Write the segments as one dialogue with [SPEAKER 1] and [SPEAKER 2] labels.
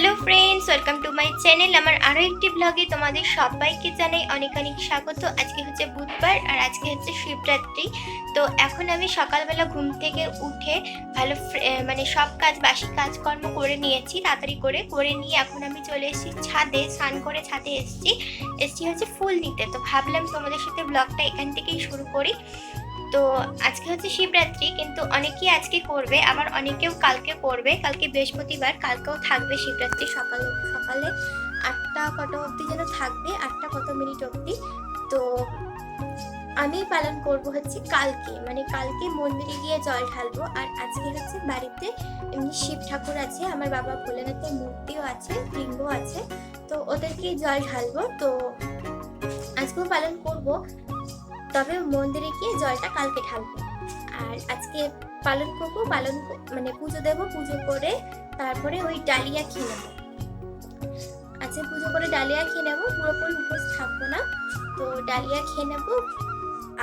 [SPEAKER 1] Hello friends welcome to my channel আমার আরও একটি ব্লগে তোমাদের সবাইকে জানাই অনেক অনেক স্বাগত। আজকে হচ্ছে বুধবার আর আজকে হচ্ছে শিবরাত্রি। তো এখন আমি সকালবেলা ঘুম থেকে উঠে ভালো মানে সব কাজ, বাসি কাজকর্ম করে নিয়েছি, তাড়াতাড়ি করে করে নিয়ে এখন আমি চলে এসেছি ছাদে, স্নান করে ছাদে এসেছি। এসেছি হচ্ছে ফুল নিতে তো ভাবলাম তোমাদের সাথে ব্লগটা এখান থেকেই শুরু করি। তো আজকে হচ্ছে শিবরাত্রি, কিন্তু অনেকেই আজকে করবে, আবার অনেকেও কালকে করবে। কালকে বৃহস্পতিবার, কালকেও থাকবে শিবরাত্রি সকাল, সকালে আটটা কত অবধি যেন থাকবে, আটটা কত মিনিট অবধি। তো আমি পালন করব হচ্ছে কালকে মানে কালকে মন্দিরে গিয়ে জল ঢালবো। আর আজকে হচ্ছে বাড়িতে এমনি শিব ঠাকুর আছে, আমার বাবা ভোলেনাথের মূর্তিও আছে লিঙ্গ আছে, তো ওদেরকে জল ঢালবো। তো আজকেও পালন করব। তবে মন্দিরে গিয়ে জলটা কালকে ঢালবো। আর আজকে পালন করব, পালন মানে পুজো দেবো, পুজো করে তারপরে ওই ডালিয়া খেয়ে নেব। আজকে পুজো করে ডালিয়া খেয়ে নেব পুরোপুরি উপোস থাকব না। তো ডালিয়া খেয়ে নেব,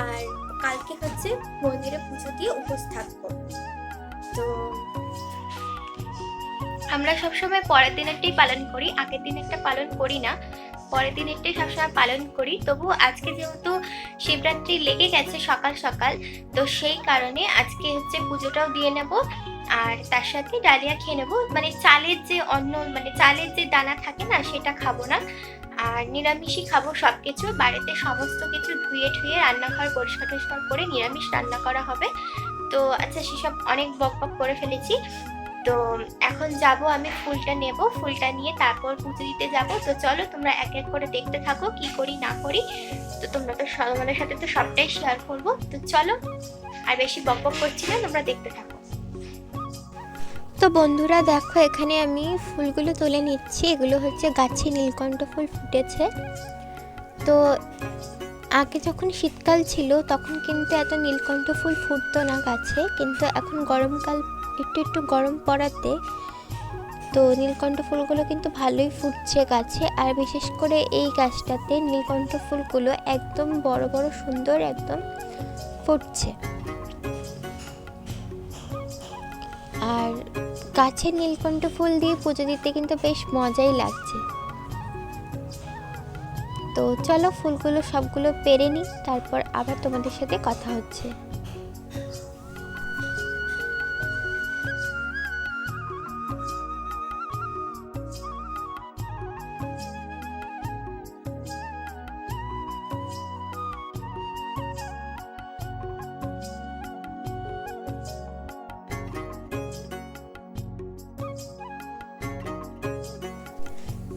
[SPEAKER 1] আর কালকে হচ্ছে মন্দিরে পুজো দিয়ে উপোস থাকব। তো আমরা সবসময় পরের দিনেরটাই পালন করি, আগের দিনেরটা পালন করি না। পরের দিনেরটাই সবসময় পালন করি। তবু আজকে যেহেতু শিবরাত্রি লেগে গেছে সকাল সকাল, তো সেই কারণে আজকে হচ্ছে পুজোটাও দিয়ে নেব। আর তার সাথে ডালিয়া খেয়ে নেব। মানে চালের যে অন্ন মানে চালের যে দানা থাকে না, সেটা খাব না। আর নিরামিষই খাব সব কিছু বাড়িতে সমস্ত কিছু ধুয়ে ঠুয়ে রান্নাঘর পরিষ্কার করে নিরামিষ রান্না করা হবে। তো আচ্ছা সেসব অনেক বক বক করে ফেলেছি। তো এখন যাব আমি ফুলটা নেব, ফুলটা নিয়ে তারপর পুজো দিতে যাব। তো চলো তোমরা এক এক করে দেখতে থাকো কি করি না করি। তো তোমরা তো তোমাদের সাথে তো সবটাই শেয়ার করব। তো চলো, আর বেশি বক বক করছি না, তোমরা দেখতে থাকো। তো বন্ধুরা দেখো, এখানে আমি ফুলগুলো তুলে নিচ্ছি। এগুলো হচ্ছে গাছে নীলকণ্ঠ ফুল ফুটেছে। তো আগে যখন শীতকাল ছিল, তখন কিন্তু এত নীলকণ্ঠ ফুল ফুটতো না গাছে। কিন্তু এখন গরমকাল একটু একটু গরম পড়াতে, তো নীলকণ্ঠ ফুলগুলো কিন্তু ভালোই ফুটছে গাছে। আর বিশেষ করে এই গাছটাতে নীলকণ্ঠ ফুলগুলো একদম বড় বড়, সুন্দর একদম ফুটছে। আর গাছের নীলকণ্ঠ ফুল দিয়ে পুজো দিতে কিন্তু বেশ মজাই লাগছে। তো চলো ফুলগুলো সবগুলো পেরে নিই, তারপর আবার তোমাদের সাথে কথা হচ্ছে।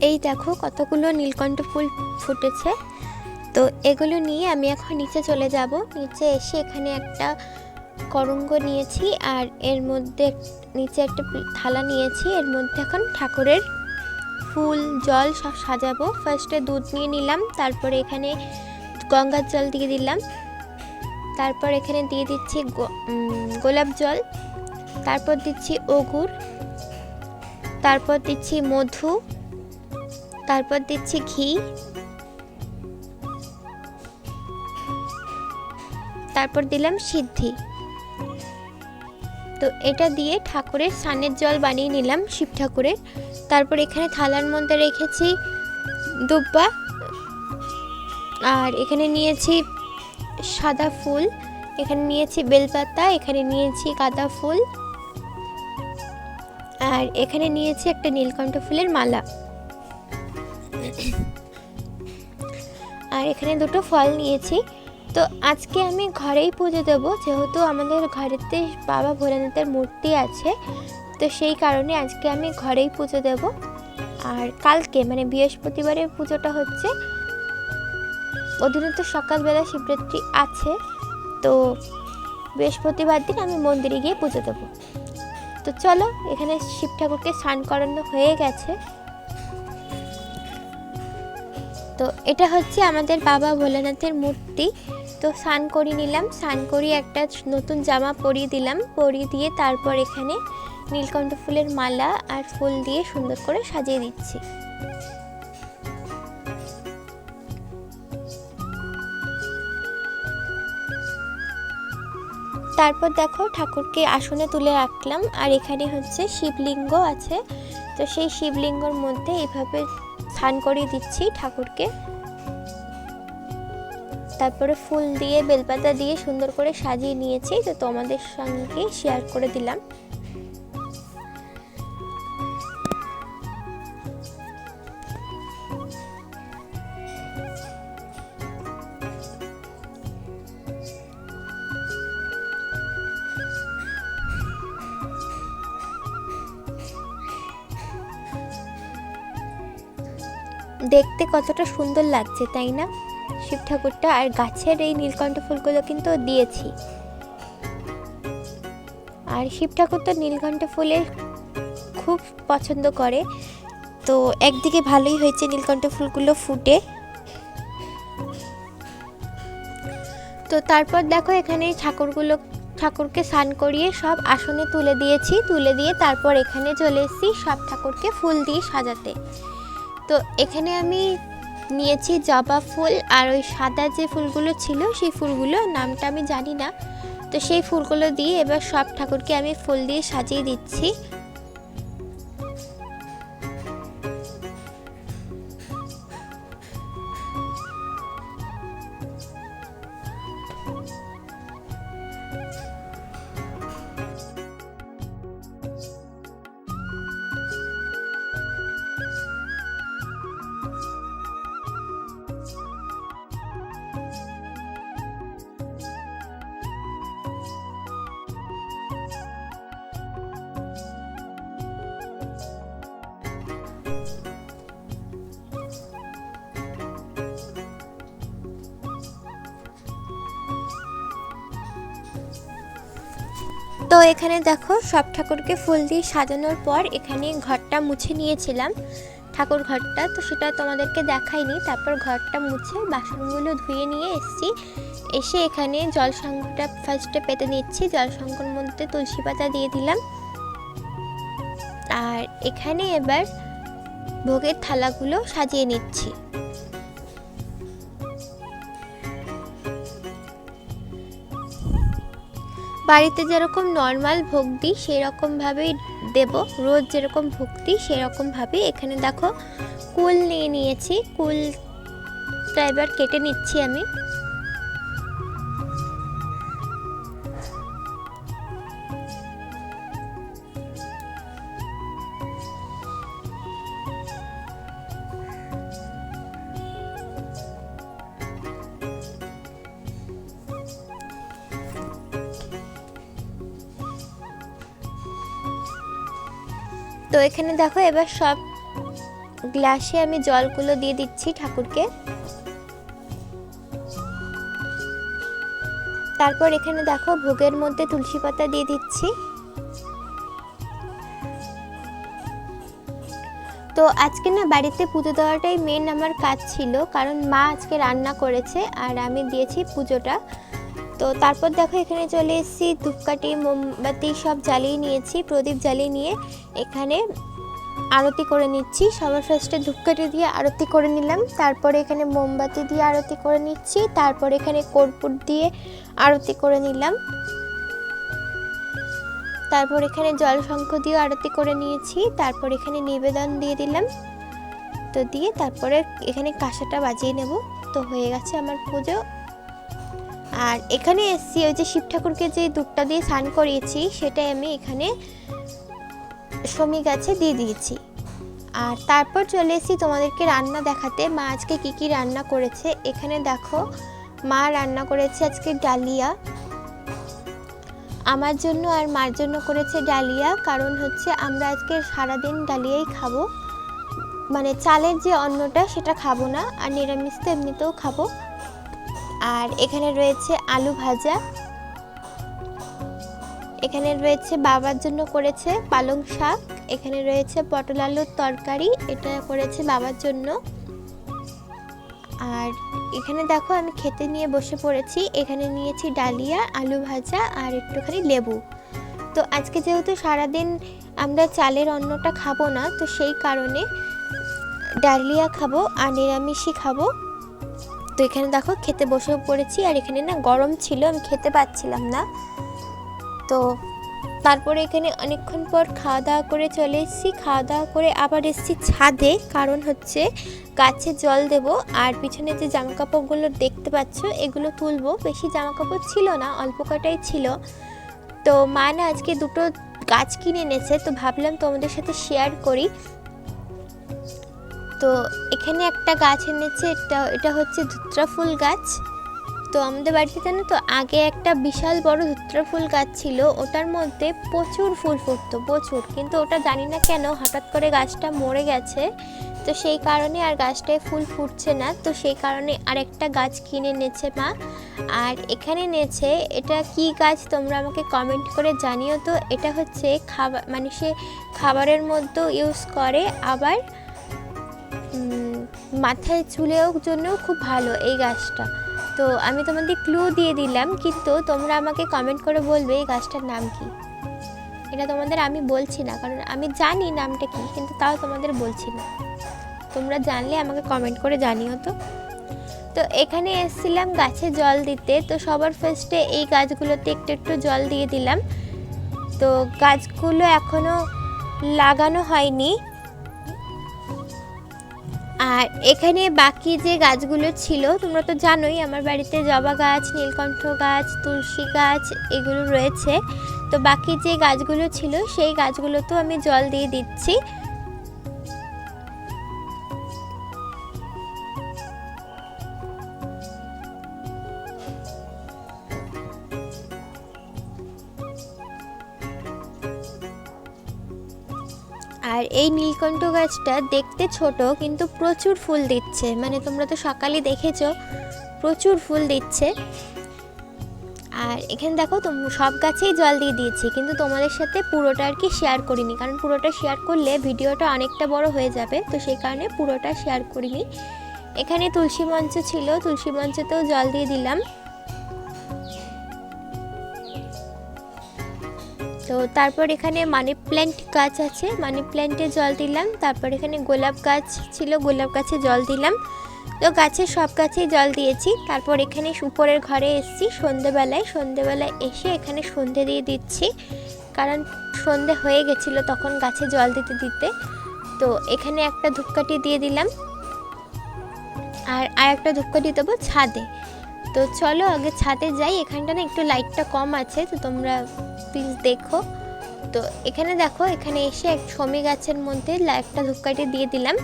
[SPEAKER 1] এই দেখো কতগুলো নীলকণ্ঠ ফুল ফুটেছে। তো এগুলো নিয়ে আমি এখন নিচে চলে যাব। নিচে এসে এখানে একটা করঙ্গ নিয়েছি আর এর মধ্যে নিচে একটা থালা নিয়েছি। এর মধ্যে এখন ঠাকুরের ফুল, জল সব সাজাবো। ফার্স্টে দুধ নিয়ে নিলাম, তারপরে এখানে গঙ্গার জল দিয়ে দিলাম। তারপর এখানে দিয়ে দিচ্ছি গোলাপ জল। তারপর দিচ্ছি অগুর তারপর দিচ্ছি মধু। তারপর দিচ্ছি ঘি। তারপর দিলাম সিদ্ধি। তো এটা দিয়ে ঠাকুরের স্নানের জল বানিয়ে নিলাম শিব ঠাকুরের। তারপর এখানে থালার মধ্যে রেখেছি দুব্বা। আর এখানে নিয়েছি সাদা ফুল। এখানে নিয়েছি বেলপাতা, এখানে নিয়েছি গাঁদা ফুল। আর এখানে নিয়েছি একটা নীলকণ্ঠ ফুলের মালা। আর এখানে দুটো ফল নিয়েছি। তো আজকে আমি ঘরেই পুজো দেব, যেহেতু আমাদের ঘরেতে বাবা ভোলেনাথের মূর্তি আছে। তো সেই কারণে আজকে আমি ঘরেই পুজো দেব। আর কালকে মানে বৃহস্পতিবারের পুজোটা হচ্ছে ওদিনে তো সকালবেলা শিবরাত্রি আছে। তো বৃহস্পতিবার দিন আমি মন্দিরে গিয়ে পুজো দেবো। তো চলো, এখানে শিব ঠাকুরকে স্নান করানো হয়ে গেছে। তো এটা হচ্ছে আমাদের বাবা ভোলেনাথের মূর্তি। তো স্নান করিয়ে নিলাম, স্নান করিয়ে একটা নতুন জামা পরিয়ে দিলাম। পরিয়ে দিয়ে তারপর এখানে নীলকণ্ঠ ফুলের মালা আর ফুল দিয়ে সুন্দর করে সাজিয়ে দিচ্ছি। তারপর দেখো ঠাকুরকে আসনে তুলে রাখলাম। আর এখানে হচ্ছে শিবলিঙ্গ আছে। তো সেই শিবলিঙ্গর মধ্যে এইভাবে স্নান করিয়ে দিচ্ছি ঠাকুরকে। তারপরে ফুল দিয়ে বেলপাতা দিয়ে সুন্দর করে সাজিয়ে নিয়েছি, তো তোমাদের সঙ্গে শেয়ার করে দিলাম। দেখতে কতটা সুন্দর লাগছে, তাই না? শিব ঠাকুরটা আর গাছের এই নীলকণ্ঠ ফুলগুলো কিন্তু দিয়েছি। আর শিব ঠাকুর তো নীলকণ্ঠ ফুলে খুব পছন্দ করে। তো একদিকে ভালোই হয়েছে নীলকণ্ঠ ফুলগুলো ফুটে। তো তারপর দেখো এখানে ঠাকুরগুলো, ঠাকুরকে স্নান করিয়ে সব আসনে তুলে দিয়েছি। তুলে দিয়ে তারপর এখানে চলে এসেছি সব ঠাকুরকে ফুল দিয়ে সাজাতে। তো এখানে আমি নিয়েছি জবা ফুল আর ওই সাদা যে ফুলগুলো ছিল, সেই ফুলগুলো নামটা আমি জানি না। তো সেই ফুলগুলো দিয়ে এবার সব ঠাকুরকে আমি ফুল দিয়ে সাজিয়ে দিচ্ছি। তো এখানে দেখো সব ঠাকুরকে ফুল দিয়ে সাজানোর পর এখানে ঘরটা মুছে নিয়েছিলাম, ঠাকুর ঘরটা। তো সেটা তোমাদেরকে দেখাইনি, তারপর ঘরটা মুছে বাসনগুলো ধুয়ে নিয়ে এসেছি। এসে এখানে জল সংঘটা ফার্স্টে পেতে নিচ্ছি জল সংঘর মধ্যে তুলসী পাতা দিয়ে দিলাম। আর এখানে এবার ভোগের থালাগুলো সাজিয়ে নিচ্ছি। বাড়িতে যেরকম নর্মাল ভোগ দিই সেরকমভাবেই দেব। রোজ যেরকম ভোগ দিই সেরকমভাবে এখানে দেখো, কুল নিয়ে নিয়েছি। কুলটা এবার কেটে নিচ্ছি আমি। তো এখানে দেখো, এবার সব গ্লাসে আমি জলগুলো দিয়ে দিচ্ছি ঠাকুরকে। তারপর এখানে দেখো, ভোগের মধ্যে তুলসী পাতা দিয়ে দিচ্ছি। তো আজকে না বাড়িতে পুজো দেওয়াটাই মেন আমার কাজ ছিল, কারণ মা আজকে রান্না করেছে আর আমি দিয়েছি পুজোটা। তো তারপর দেখো এখানে চলে এসেছি, ধূপকাঠি, মোমবাতি সব জ্বালিয়ে নিয়েছি, প্রদীপ জ্বালিয়ে নিয়ে এখানে আরতি করে নিচ্ছি। সবার ফার্স্টে ধূপকাঠি দিয়ে আরতি করে নিলাম, তারপরে এখানে মোমবাতি দিয়ে আরতি করে নিচ্ছি, তারপর এখানে কর্পূর দিয়ে আরতি করে নিলাম। তারপর এখানে জল শঙ্খ দিয়ে আরতি করে নিয়েছি, তারপর এখানে নিবেদন দিয়ে দিলাম। তো দিয়ে তারপরে এখানে কাঁসাটা বাজিয়ে নেব। তো হয়ে গেছে আমার পুজো। আর এখানে এসছি ওই যে শিব ঠাকুরকে যে দুধটা দিয়ে স্নান করিয়েছি, সেটাই আমি এখানে সমী গাছে দিয়ে দিয়েছি। আর তারপর চলে এসেছি তোমাদেরকে রান্না দেখাতে। মা আজকে কী কী রান্না করেছে? এখানে দেখো, মা রান্না করেছে আজকে ডালিয়া। আমার জন্য আর মার জন্য করেছে ডালিয়া, কারণ হচ্ছে আমরা আজকে সারাদিন ডালিয়াই খাব। মানে চালের যে অন্নটা সেটা খাব না, আর নিরামিষ তো এমনিতেও খাব। আর এখানে রয়েছে আলু ভাজা। এখানে রয়েছে বাবার জন্য করেছে পালং শাক। এখানে রয়েছে পটল আলুর তরকারি, এটা করেছে বাবার জন্য। আর এখানে দেখো আমি খেতে নিয়ে বসে পড়েছি। এখানে নিয়েছি ডালিয়া, আলু ভাজা আর একটুখানি লেবু। তো আজকে যেহেতু সারাদিন আমরা চালের অন্নটা খাব না, তো সেই কারণে ডালিয়া খাব আর নিরামিষই খাব। তো এখানে দেখো খেতে বসে পড়েছি, আর এখানে না গরম ছিল, আমি খেতে পাচ্ছিলাম না। তো তারপরে এখানে অনেকক্ষণ পর খাওয়া দাওয়া করে চলে এসেছি। খাওয়া দাওয়া করে আবার এসেছি ছাদে, কারণ হচ্ছে গাছে জল দেব, আর পিছনে যে জামা কাপড়গুলো দেখতে পাচ্ছ, এগুলো তুলবো। বেশি জামা কাপড় ছিল না, অল্প কটাই ছিল। তো মা না আজকে দুটো গাছ কিনে এনেছে, তো ভাবলাম তোমাদের সাথে শেয়ার করি। তো এখানে একটা গাছ এনেছে, এটা এটা হচ্ছে ধুত্রা ফুল গাছ। তো আমাদের বাড়িতে জানো তো, আগে একটা বিশাল বড় ধুত্রা ফুল গাছ ছিল, ওটার মধ্যে প্রচুর ফুল ফুটতো, প্রচুর। কিন্তু ওটা জানি না কেন হঠাৎ করে গাছটা মরে গেছে। তো সেই কারণে আর গাছটায় ফুল ফুটছে না, তো সেই কারণে আরেকটা গাছ কিনে এনেছে মা। আর এখানে নেছে এটা কি গাছ তোমরা আমাকে কমেন্ট করে জানিও তো, এটা হচ্ছে খাবার মানে সে খাবারের মধ্যেও ইউজ করে, আবার মাথায় চুলেও জন্যও খুব ভালো এই গাছটা। তো আমি তোমাদের ক্লু দিয়ে দিলাম, কিন্তু তোমরা আমাকে কমেন্ট করে বলবে এই গাছটার নাম কি। এটা তোমাদের আমি বলছি না, কারণ আমি জানি নামটা কি, কিন্তু তাও তোমাদের বলছি না। তোমরা জানলে আমাকে কমেন্ট করে জানিও তো। তো এখানে এসেছিলাম গাছে জল দিতে, তো সবার ফার্স্টে এই গাছগুলোতে একটু একটু জল দিয়ে দিলাম। তো গাছগুলো এখনও লাগানো হয়নি। আর এখানে বাকি যে গাছগুলো ছিল, তোমরা তো জানোই আমার বাড়িতে জবা গাছ, নীলকণ্ঠ গাছ, তুলসী গাছ এগুলো রয়েছে। তো বাকি যে গাছগুলো ছিল, সেই গাছগুলো তো আমি জল দিয়ে দিচ্ছি। এই নীলকণ্ঠ গাছটা দেখতে ছোট, কিন্তু প্রচুর ফুল দিচ্ছে। মানে তোমরা তো সকালে দেখেছ, প্রচুর ফুল দিচ্ছে। আর এখানে দেখো তোম সব গাছেই জল দিয়ে দিয়েছি, কিন্তু তোমাদের সাথে পুরোটা আর কি শেয়ার করিনি। কারণ পুরোটা শেয়ার করলে ভিডিওটা অনেকটা বড় হয়ে যাবে, তো সেই কারণে পুরোটা শেয়ার করিনি। এখানে তুলসী মঞ্চ ছিল, তুলসী মঞ্চতেও জল দিয়ে দিলাম। তো তারপর এখানে মানি প্ল্যান্ট গাছ আছে, মানি প্ল্যান্টে জল দিলাম। তারপর এখানে গোলাপ গাছ ছিল, গোলাপ গাছে জল দিলাম। তো গাছে সব গাছেই জল দিয়েছি। তারপর এখানে উপরের ঘরে এসেছি সন্ধেবেলায়। সন্ধেবেলায় এসে এখানে সন্ধে দিয়ে দিচ্ছি। কারণ সন্ধে হয়ে গেছিল তখন গাছে জল দিতে দিতে। তো এখানে একটা ধূপকাঠি দিয়ে দিলাম। আর আর একটা ধূপকাঠি দেবো ছাদে। তো চলো আগে ছাদে যাই। এখানটা না একটু লাইটটা কম আছে, তো তোমরা প্লিজ দেখো। তো এখানে দেখো, এখানে এসে এক শমি গাছের মধ্যে একটা ধূপকাঠি দিয়ে দিলাম।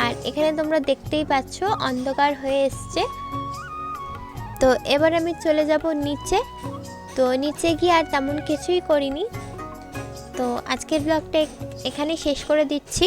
[SPEAKER 1] আর এখানে তোমরা দেখতেই পাচ্ছ, অন্ধকার হয়ে এসছে। তো এবার আমি চলে যাব নিচে। তো নিচে গিয়ে আর তেমন কিছুই করিনি। তো আজকের ব্লগটা এখানে শেষ করে দিচ্ছি।